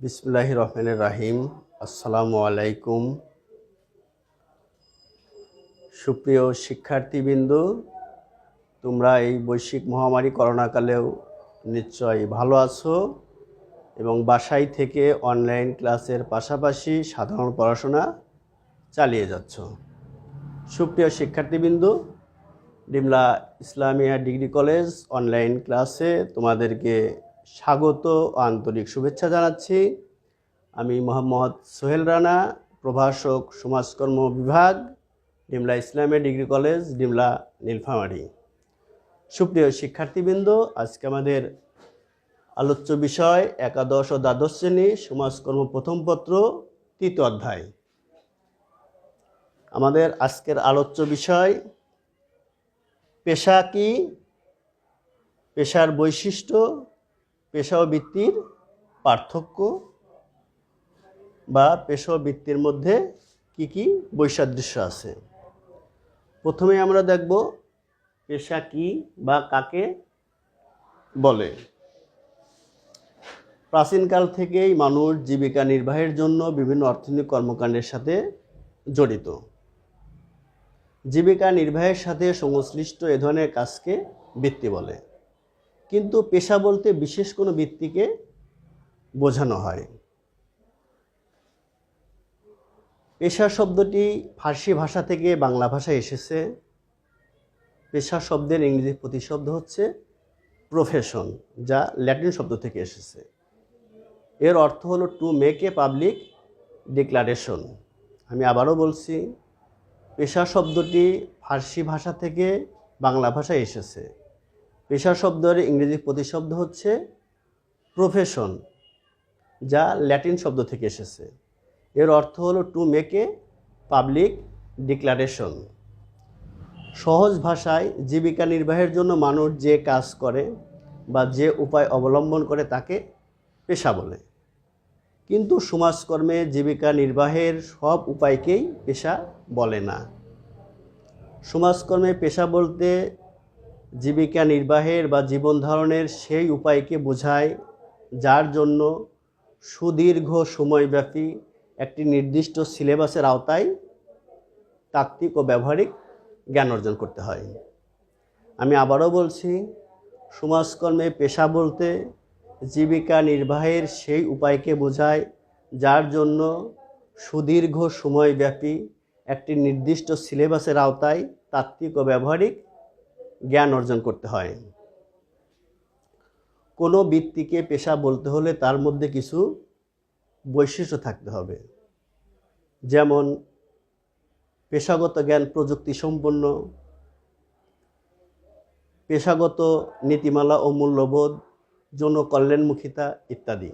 বিসমুল্লাহ রহমানের রাহিম। আসসালামু আলাইকুম। সুপ্রিয় শিক্ষার্থীবৃন্দ, তোমরা এই বৈশ্বিক মহামারী করোনাকালেও নিশ্চয়ই ভালো আছো এবং বাসায় থেকে অনলাইন ক্লাসের পাশাপাশি সাধারণ পড়াশোনা চালিয়ে যাচ্ছ। সুপ্রিয় শিক্ষার্থীবৃন্দ, Dimla Islamia degree college online ক্লাসে তোমাদেরকে স্বাগত আন্তরিক শুভেচ্ছা জানাচ্ছি। আমি মোহাম্মদ সোহেল রানা, প্রভাষক সমাজকর্ম বিভাগ, ডিমলা ইসলামিয়া ডিগ্রি কলেজ, ডিমলা, নীলফামারী। সুপ্রিয় শিক্ষার্থীবৃন্দ, আজকে আমাদের আলোচ্য বিষয় একাদশ ও দ্বাদশ শ্রেণি সমাজকর্ম প্রথম পত্র, তৃতীয় অধ্যায়। আমাদের আজকের আলোচ্য বিষয়, পেশা কি? পেশার বৈশিষ্ট্য পেশা ও বৃত্তির পার্থক্য বা পেশা ও বৃত্তির মধ্যে কি কি বৈসাদৃশ্য আছে? প্রথমে আমরা দেখব পেশা কি বা কাকে বলে। প্রাচীনকাল থেকেই মানুষ জীবিকা নির্বাহের জন্য বিভিন্ন অর্থনৈতিক কর্মকাণ্ডের সাথে জড়িত। জীবিকা নির্বাহের সাথে সংশ্লিষ্ট এ ধরনের কাজকে বৃত্তি বলে। কিন্তু পেশা বলতে বিশেষ কোনো বৃত্তিকে বোঝানো হয়। পেশা শব্দটি ফার্সি ভাষা থেকে বাংলা ভাষায় এসেছে। পেশা শব্দের ইংরেজি প্রতিশব্দ হচ্ছে প্রফেশন যা ল্যাটিন শব্দ থেকে এসেছে। এর অর্থ হলো to make a public declaration আমি আবারও বলছি, পেশা শব্দটি ফার্সি ভাষা থেকে বাংলা ভাষায় এসেছে। পেশা শব্দের ইংরেজি প্রতিশব্দ হচ্ছে প্রফেশন যা ল্যাটিন শব্দ থেকে এসেছে। এর অর্থ হলো to make a public declaration সহজ ভাষায় জীবিকা নির্বাহের জন্য মানুষ যে কাজ করে বা যে উপায় অবলম্বন করে তাকে পেশা বলে। কিন্তু সমাজকর্মে জীবিকা নির্বাহের সব উপায়কেই পেশা বলে না। সমাজকর্মে পেশা বলতে জীবিকা নির্বাহের বা জীবন ধারণের সেই উপায়কে বোঝায়, যার জন্য সুদীর্ঘ সময়ব্যাপী একটি নির্দিষ্ট সিলেবাসের আওতায় তাত্ত্বিক ও ব্যবহারিক জ্ঞান অর্জন করতে হয়। আমি আবারও বলছি, সমাজকর্মে পেশা বলতে জীবিকা নির্বাহের সেই উপায়কে বোঝায়, যার জন্য সুদীর্ঘ সময়ব্যাপী একটি নির্দিষ্ট সিলেবাসের আওতায় তাত্ত্বিক ও ব্যবহারিক জ্ঞান অর্জন করতে হয়। কোনো বৃত্তিকে পেশা বলতে হলে তার মধ্যে কিছু বৈশিষ্ট্য থাকতে হবে। যেমন, পেশাগত জ্ঞান প্রযুক্তি সম্পন্ন, পেশাগত নীতিমালা ও মূল্যবোধ, যৌন কল্যাণমুখিতা ইত্যাদি।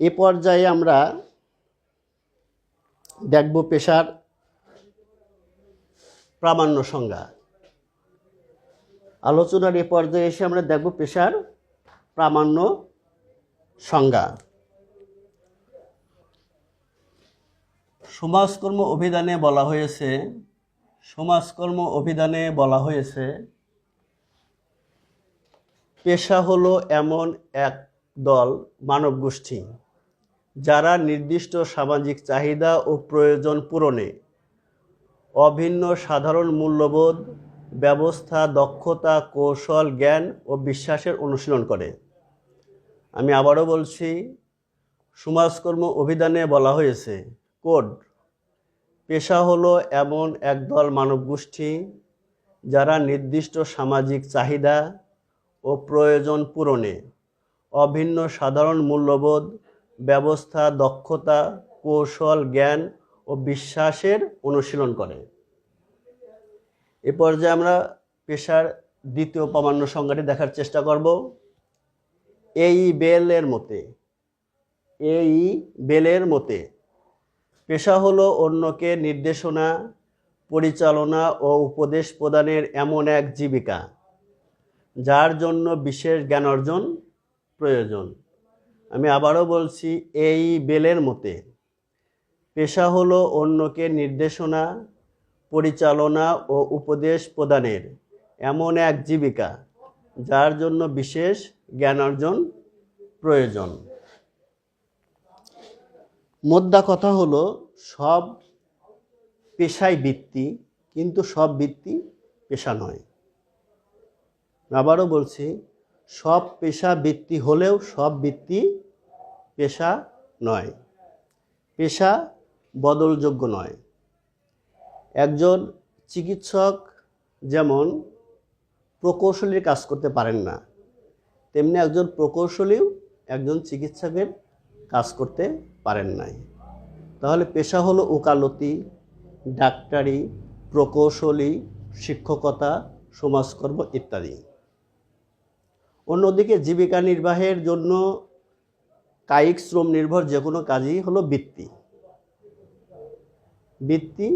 এ পর্যায়ে আমরা দেখব পেশার প্রামাণ্য সংজ্ঞা। আলোচনার এ পর্যায়ে এসে আমরা দেখব পেশার প্রামাণ্য সংজ্ঞা। সমাজকর্ম অভিধানে বলা হয়েছে, সমাজকর্ম অভিধানে বলা হয়েছে, পেশা হলো এমন এক দল মানব গোষ্ঠী, যারা নির্দিষ্ট সামাজিক চাহিদা ও প্রয়োজন পূরণে অভিন্ন সাধারণ মূল্যবোধ, ব্যবস্থা, দক্ষতা, কৌশল, জ্ঞান ও বিশ্বাসের অনুশীলন করে। আমি আবারও বলছি, সমাজকর্ম অভিধানে বলা হয়েছে, কোড, পেশা হলো এমন একদল মানবগোষ্ঠী যারা নির্দিষ্ট সামাজিক চাহিদা ও প্রয়োজন পূরণে অভিন্ন সাধারণ মূল্যবোধ, ব্যবস্থা, দক্ষতা, কৌশল, জ্ঞান ও বিশ্বাসের অনুশীলন করে। এ পর্যায়ে আমরা পেশার দ্বিতীয় প্রামাণ্য সংজ্ঞাটি দেখার চেষ্টা করব। এই বেলের মতে, এই বেলের মতে পেশা হলো অন্যকে নির্দেশনা, পরিচালনা ও উপদেশ প্রদানের এমন এক জীবিকা, যার জন্য বিশেষ জ্ঞান অর্জন প্রয়োজন। আমি আবারও বলছি, এই বেলের মতে পেশা হলো অন্যকে নির্দেশনা, পরিচালনা ও উপদেশ প্রদানের এমন এক জীবিকা, যার জন্য বিশেষ জ্ঞান অর্জন প্রয়োজন। মোদ্দা কথা হলো, সব পেশায় বৃত্তি, কিন্তু সব বৃত্তি পেশা নয়। আবারও বলছি, সব পেশা বৃত্তি হলেও সব বৃত্তি পেশা নয়। পেশা বদলযোগ্য নয়। একজন চিকিৎসক যেমন প্রকৌশলীর কাজ করতে পারেন না, তেমনি একজন প্রকৌশলীও একজন চিকিৎসকের কাজ করতে পারেন নাই। তাহলে পেশা হলো ওকালতি, ডাক্তারি, প্রকৌশলী, শিক্ষকতা, সমাজকর্ম ইত্যাদি। অন্যদিকে জীবিকা নির্বাহের জন্য কায়িক শ্রম নির্ভর যে কোনো কাজই হলো বৃত্তি। বৃত্তি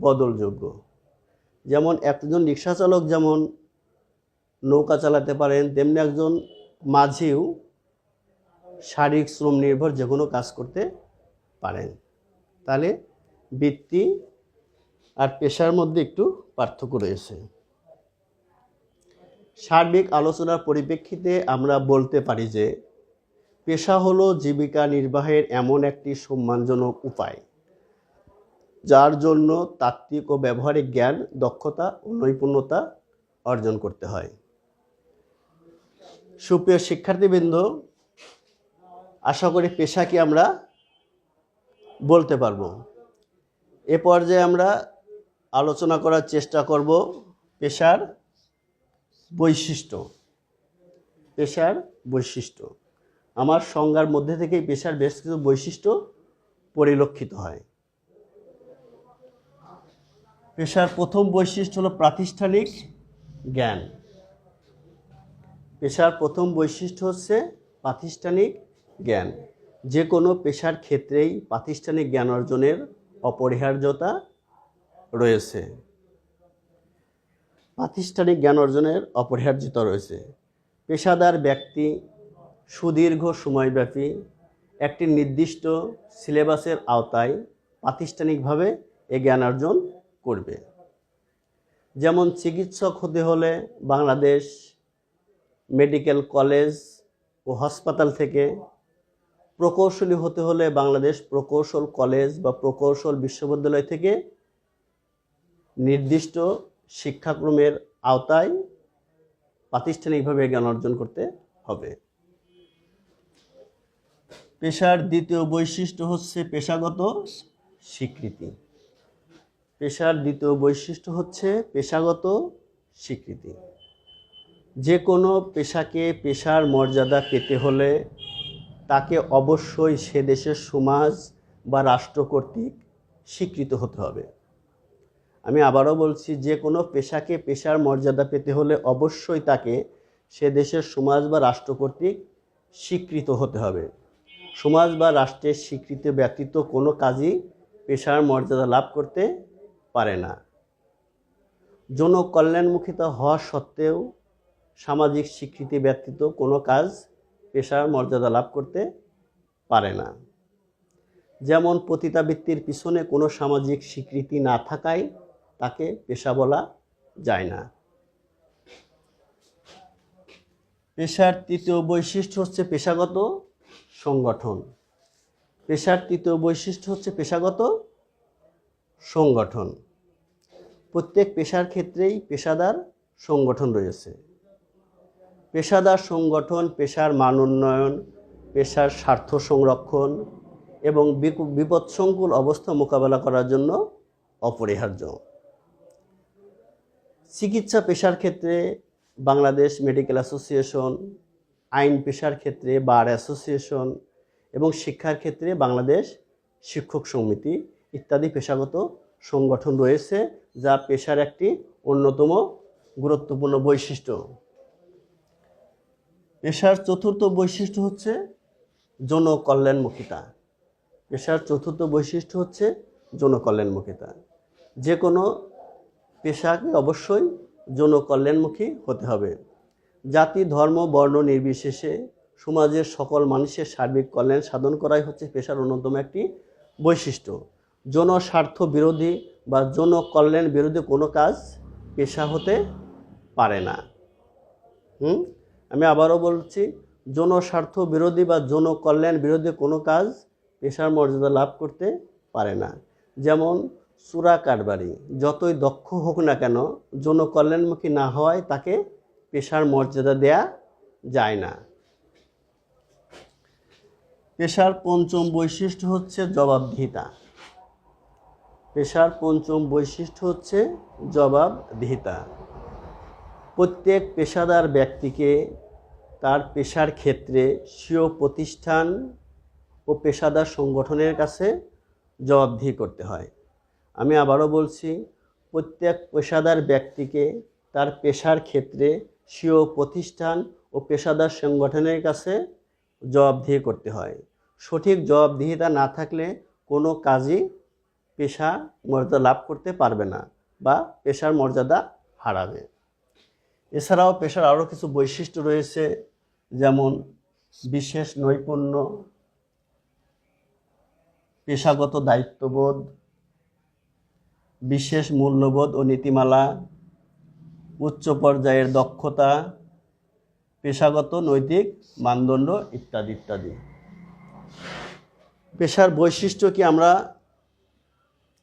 বদলযোগ্য। যেমন একজন রিক্সা চালক যেমন নৌকা চালাতে পারেন, তেমনি একজন মাঝিও শারীরিক শ্রম নির্ভর যে কোনো কাজ করতে পারেন। তাহলে বৃত্তি আর পেশার মধ্যে একটু পার্থক্য রয়েছে। সার্বিক আলোচনার পরিপ্রেক্ষিতে আমরা বলতে পারি যে, পেশা হলো জীবিকা নির্বাহের এমন একটি সম্মানজনক উপায়। যার জন্য তাত্ত্বিক ও ব্যবহারিক জ্ঞান, দক্ষতা ও নৈপুণ্যতা অর্জন করতে হয়। সুপ্রিয় শিক্ষার্থীবৃন্দ, আশা করি পেশাকে আমরা বলতে পারব? এ পর্যায়ে আমরা আলোচনা করার চেষ্টা করব পেশার বৈশিষ্ট্য। পেশার বৈশিষ্ট্য। আমার সংজ্ঞার মধ্যে থেকেই পেশার বেশ কিছু বৈশিষ্ট্য পরিলক্ষিত হয়। পেশার প্রথম বৈশিষ্ট্য হলো প্রাতিষ্ঠানিক জ্ঞান। পেশার প্রথম বৈশিষ্ট্য হচ্ছে প্রাতিষ্ঠানিক জ্ঞান। যে কোনো পেশার ক্ষেত্রেই প্রাতিষ্ঠানিক জ্ঞান অর্জনের অপরিহার্যতা রয়েছে। প্রাতিষ্ঠানিক জ্ঞান অর্জনের অপরিহার্যতা রয়েছে। পেশাদার ব্যক্তি সুদীর্ঘ সময়ব্যাপী একটি নির্দিষ্ট সিলেবাসের আওতায় প্রাতিষ্ঠানিকভাবে এ জ্ঞান অর্জন করবে। যেমন চিকিৎসক হতে হলে বাংলাদেশ মেডিকেল কলেজ ও হাসপাতাল থেকে প্রকৌশলী হতে হলে বাংলাদেশ প্রকৌশল কলেজ বা প্রকৌশল বিশ্ববিদ্যালয় থেকে নির্দিষ্ট শিক্ষাক্রমের আওতায় প্রাতিষ্ঠানিকভাবে জ্ঞান অর্জন করতে হবে। পেশার দ্বিতীয় বৈশিষ্ট্য হচ্ছে পেশাগত স্বীকৃতি। পেশার দ্বিতীয় বৈশিষ্ট্য হচ্ছে পেশাগত স্বীকৃতি। যে কোনো পেশাকে পেশার মর্যাদা পেতে হলে তাকে অবশ্যই সে দেশের সমাজ বা রাষ্ট্র কর্তৃক স্বীকৃত হতে হবে। আমি আবারও বলছি যে কোনো পেশাকে পেশার মর্যাদা পেতে হলে অবশ্যই তাকে সে দেশের সমাজ বা রাষ্ট্র কর্তৃক স্বীকৃত হতে হবে। সমাজ বা রাষ্ট্রের স্বীকৃতি ব্যতীত কোনো কাজই পেশার মর্যাদা লাভ করতে পারে না। জনকল্যাণমুখিতা হওয়া সত্ত্বেও সামাজিক স্বীকৃতি ব্যতীত কোনো কাজ পেশার মর্যাদা লাভ করতে পারে না। যেমন পতিতাবৃত্তির পিছনে কোনো সামাজিক স্বীকৃতি না থাকায় তাকে পেশা বলা যায় না। পেশার তৃতীয় বৈশিষ্ট্য হচ্ছে পেশাগত সংগঠন। পেশার তৃতীয় বৈশিষ্ট্য হচ্ছে পেশাগত সংগঠন। প্রত্যেক পেশার ক্ষেত্রেই পেশাদার সংগঠন রয়েছে। পেশাদার সংগঠন পেশার মান উন্নয়ন, পেশার স্বার্থ সংরক্ষণ এবং বিপদসংকুল অবস্থা মোকাবেলা করার জন্য অপরিহার্য। চিকিৎসা পেশার ক্ষেত্রে বাংলাদেশ মেডিকেল অ্যাসোসিয়েশন, আইন পেশার ক্ষেত্রে বার অ্যাসোসিয়েশন এবং শিক্ষার ক্ষেত্রে বাংলাদেশ শিক্ষক সমিতি ইত্যাদি পেশাগত সংগঠন রয়েছে, যা পেশার একটি অন্যতম গুরুত্বপূর্ণ বৈশিষ্ট্য। পেশার চতুর্থ বৈশিষ্ট্য হচ্ছে জনকল্যাণমুখিতা। পেশার চতুর্থ বৈশিষ্ট্য হচ্ছে জনকল্যাণমুখিতা। যে কোনো পেশাকে অবশ্যই জনকল্যাণমুখী হতে হবে। জাতি, ধর্ম, বর্ণ নির্বিশেষে সমাজের সকল মানুষের সার্বিক কল্যাণ সাধন করাই হচ্ছে পেশার অন্যতম একটি বৈশিষ্ট্য। জনস্বার্থ বিরোধী বা জনকল্যাণ বিরোধী কোনো কাজ পেশা হতে পারে না। হুম? আমি আবারও বলছি জনস্বার্থ বিরোধী বা জনকল্যাণ বিরোধী কোনো কাজ পেশার মর্যাদা লাভ করতে পারে না। যেমন চূড়া কারবারি, যতই দক্ষ হোক না কেন, জনকল্যাণমুখী না হওয়ায় তাকে পেশার মর্যাদা দেয়া যায় না। পেশার পঞ্চম বৈশিষ্ট্য হচ্ছে জবাবদিহিতা। পেশার পঞ্চম বৈশিষ্ট্য হচ্ছে জবাবদিহিতা। প্রত্যেক পেশাদার ব্যক্তিকে তার পেশার ক্ষেত্রে স্বীয় প্রতিষ্ঠান ও পেশাদার সংগঠনের কাছে জবাবদিহি করতে হয়। আমি আবারও বলছি, প্রত্যেক পেশাদার ব্যক্তিকে তার পেশার ক্ষেত্রে স্বীয় প্রতিষ্ঠান ও পেশাদার সংগঠনের কাছে জবাবদিহি করতে হয়। সঠিক জবাবদিহিতা না থাকলে কোনো কাজই পেশা মর্যাদা লাভ করতে পারবে না বা পেশার মর্যাদা হারাবে। এছাড়াও পেশার আরও কিছু বৈশিষ্ট্য রয়েছে, যেমন বিশেষ নৈপুণ্য, পেশাগত দায়িত্ববোধ, বিশেষ মূল্যবোধ ও নীতিমালা, উচ্চ পর্যায়ের দক্ষতা, পেশাগত নৈতিক মানদণ্ড ইত্যাদি ইত্যাদি। পেশার বৈশিষ্ট্য কি আমরা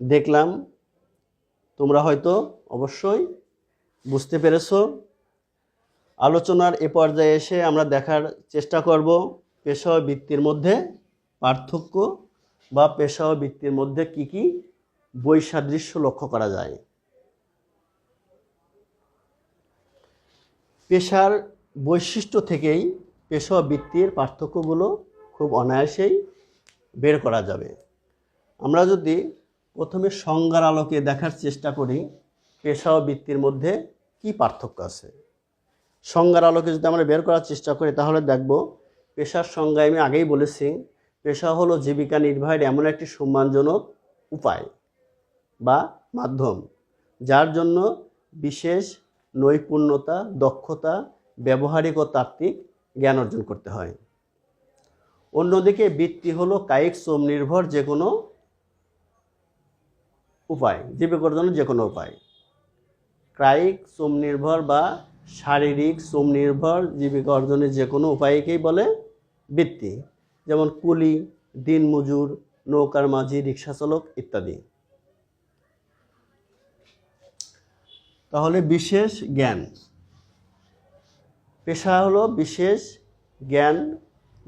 দেখলাম, তোমরা হয়তো অবশ্যই বুঝতে পেরেছ। আলোচনার এ পর্যায়ে এসে আমরা দেখার চেষ্টা করব পেশা ও বৃত্তির মধ্যে পার্থক্য বা পেশা ও বৃত্তির মধ্যে কি কি বৈসাদৃশ্য লক্ষ্য করা যায়। পেশার বৈশিষ্ট্য থেকেই পেশা ও বৃত্তির পার্থক্যগুলো খুব অনায়াসেই বের করা যাবে। আমরা যদি প্রথমে সংজ্ঞার আলোকে দেখার চেষ্টা করি, পেশা ও বৃত্তির মধ্যে কি পার্থক্য আছে? সংজ্ঞার আলোকে যদি আমরা বের করার চেষ্টা করি, তাহলে দেখব পেশার সংজ্ঞায় আমি আগেই বলেছি, পেশা হলো জীবিকা নির্বাহের এমন একটি সম্মানজনক উপায় বা মাধ্যম, যার জন্য বিশেষ নৈপুণ্যতা, দক্ষতা, ব্যবহারিক ও তাত্ত্বিক জ্ঞান অর্জন করতে হয়। অন্যদিকে বৃত্তি হলো কায়িক শ্রম নির্ভর যে কোনো উপায় জীবিকা অর্জনের যে কোনো উপায়। ক্রায়িক শ্রম নির্ভর বা শারীরিক শ্রম নির্ভর জীবিকা অর্জনের যে কোনো উপায়কেই বলে বৃত্তি। যেমন কুলি, দিনমজুর, নৌকার মাঝি রিক্সা চালক ইত্যাদি। তাহলে বিশেষ জ্ঞান। পেশা হলো বিশেষ জ্ঞান,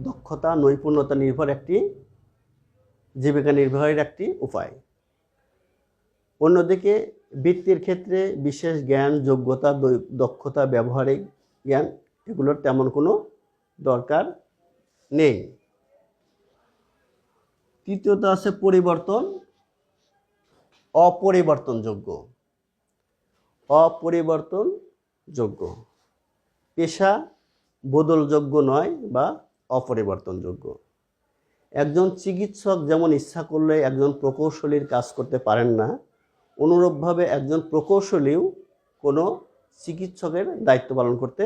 দক্ষতা, নৈপুণ্যতা নির্ভর একটি, জীবিকা নির্বাহের একটি উপায়। অন্যদিকে বৃত্তির ক্ষেত্রে বিশেষ জ্ঞান, যোগ্যতা দক্ষতা, ব্যবহারিক জ্ঞান, এগুলোর তেমন কোনো দরকার নেই। তৃতীয়ত আছে পরিবর্তন, অপরিবর্তনযোগ্য। অপরিবর্তনযোগ্য। পেশা বদলযোগ্য নয় বা অপরিবর্তনযোগ্য। একজন চিকিৎসক যেমন ইচ্ছা করলে একজন প্রকৌশলীর কাজ করতে পারেন না অনুরূপভাবে একজন প্রকৌশলীও কোনো চিকিৎসকের দায়িত্ব পালন করতে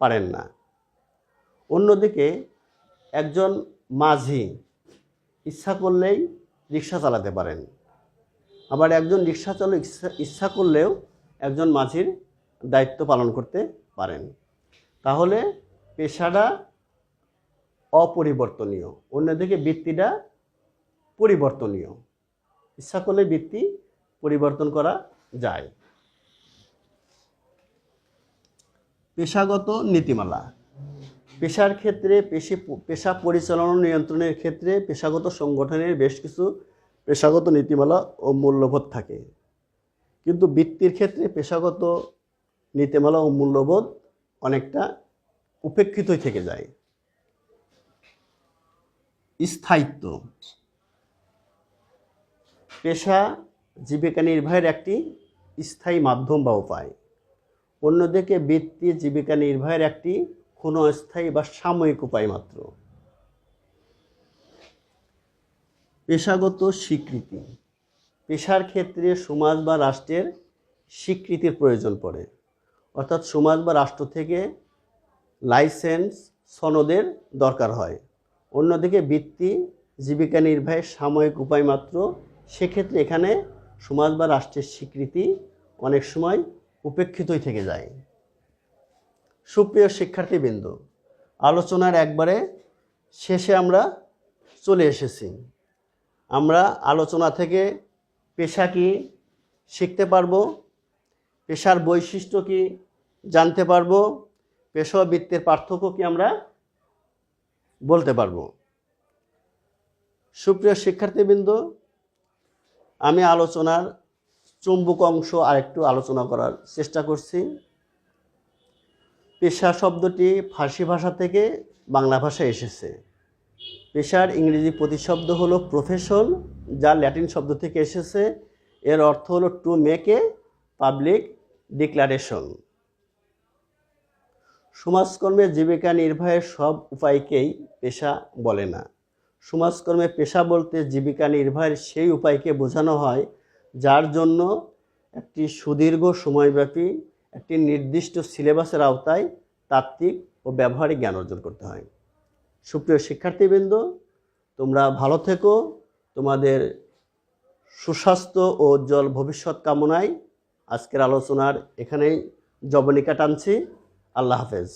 পারেন না। অন্যদিকে একজন মাঝি ইচ্ছা করলেই রিক্সা চালাতে পারেন। আবার একজন রিক্সা চালক ইচ্ছা করলেও একজন মাঝির দায়িত্ব পালন করতে পারেন। তাহলে পেশাটা অপরিবর্তনীয়, অন্যদিকে বৃত্তিটা পরিবর্তনীয়। ইচ্ছা করলে বৃত্তি পরিবর্তন করা যায়। পেশাগত নীতিমালা। পেশার ক্ষেত্রে পেশি, পেশা পরিচালনা নিয়ন্ত্রণের ক্ষেত্রে পেশাগত সংগঠনের বেশ কিছু পেশাগত নীতিমালা ও মূল্যবোধ থাকে। কিন্তু বৃত্তির ক্ষেত্রে পেশাগত নীতিমালা ও মূল্যবোধ অনেকটা উপেক্ষিতই থেকে যায়। স্থায়িত্ব। পেশা জীবিকা নির্বাহের একটি স্থায়ী মাধ্যম বা উপায়। অন্যদিকে বৃত্তি জীবিকা নির্বাহের একটি ক্ষণস্থায়ী বা সাময়িক উপায় মাত্র। পেশাগত স্বীকৃতি। পেশার ক্ষেত্রে সমাজ বা রাষ্ট্রের স্বীকৃতির প্রয়োজন পড়ে। অর্থাৎ সমাজ বা রাষ্ট্র থেকে লাইসেন্স, সনদের দরকার হয়। অন্যদিকে বৃত্তি জীবিকা নির্বাহের সাময়িক উপায় মাত্র। সেক্ষেত্রে এখানে সমাজ বা রাষ্ট্রের স্বীকৃতি অনেক সময় উপেক্ষিতই থেকে যায়। সুপ্রিয় শিক্ষার্থীবৃন্দ, আলোচনার একবারে শেষে আমরা চলে এসেছি। আমরা আলোচনা থেকে পেশা কি শিখতে পারব, পেশার বৈশিষ্ট্য কি জানতে পারব পেশা বৃত্তের পার্থক্য কি আমরা বলতে পারব? সুপ্রিয় শিক্ষার্থীবৃন্দ আমি আলোচনার চুম্বক অংশ আরেকটু আলোচনা করার চেষ্টা করছি। পেশা শব্দটি ফার্সি ভাষা থেকে বাংলা ভাষায় এসেছে। পেশার ইংরেজি প্রতিশব্দ হলো প্রফেশন যা ল্যাটিন শব্দ থেকে এসেছে। এর অর্থ হলো to make a public declaration সমাজকর্মে জীবিকা নির্বাহের সব উপায়কেই পেশা বলে না। সমাজকর্মে পেশা বলতে জীবিকা নির্বাহের সেই উপায়কে বোঝানো হয়, যার জন্য একটি সুদীর্ঘ সময়ব্যাপী একটি নির্দিষ্ট সিলেবাসের আওতায় তাত্ত্বিক ও ব্যবহারিক জ্ঞান অর্জন করতে হয়। সুপ্রিয় শিক্ষার্থীবৃন্দ, তোমরা ভালো থেকো। তোমাদের সুস্বাস্থ্য ও উজ্জ্বল ভবিষ্যৎ কামনায় আজকের আলোচনার এখানেই জবনিকা টানছি। আল্লাহ হাফেজ।